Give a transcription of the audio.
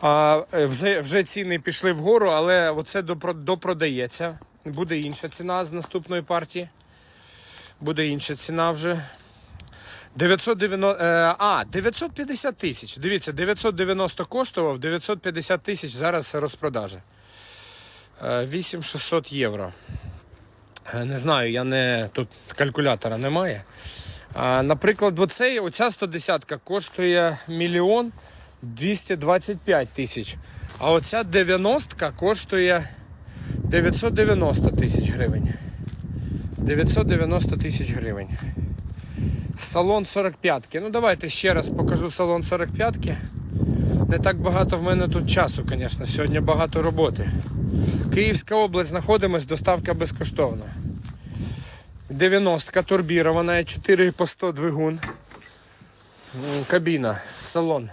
А, е, вже, вже ціни пішли вгору, але оце допродається. Буде інша ціна з наступної партії. Буде інша ціна вже. 990, е, а, 950 тисяч. Дивіться, 990 коштував, 950 тисяч зараз розпродажа. Е, 8600 євро. Е, Не знаю, я не тут калькулятора немає. Наприклад, оцей, оця 110 коштує мільйон 225 тисяч. А оця 90 коштує 990 тисяч гривень. 990 тисяч гривень. Салон 45-ки. Ну давайте ще раз покажу салон 45-ки. Не так багато в мене тут часу, звісно. Сьогодні багато роботи. Київська область знаходимось, доставка безкоштовна. 90-ка турбірована, 4 по 100 двигун. Кабіна, салон.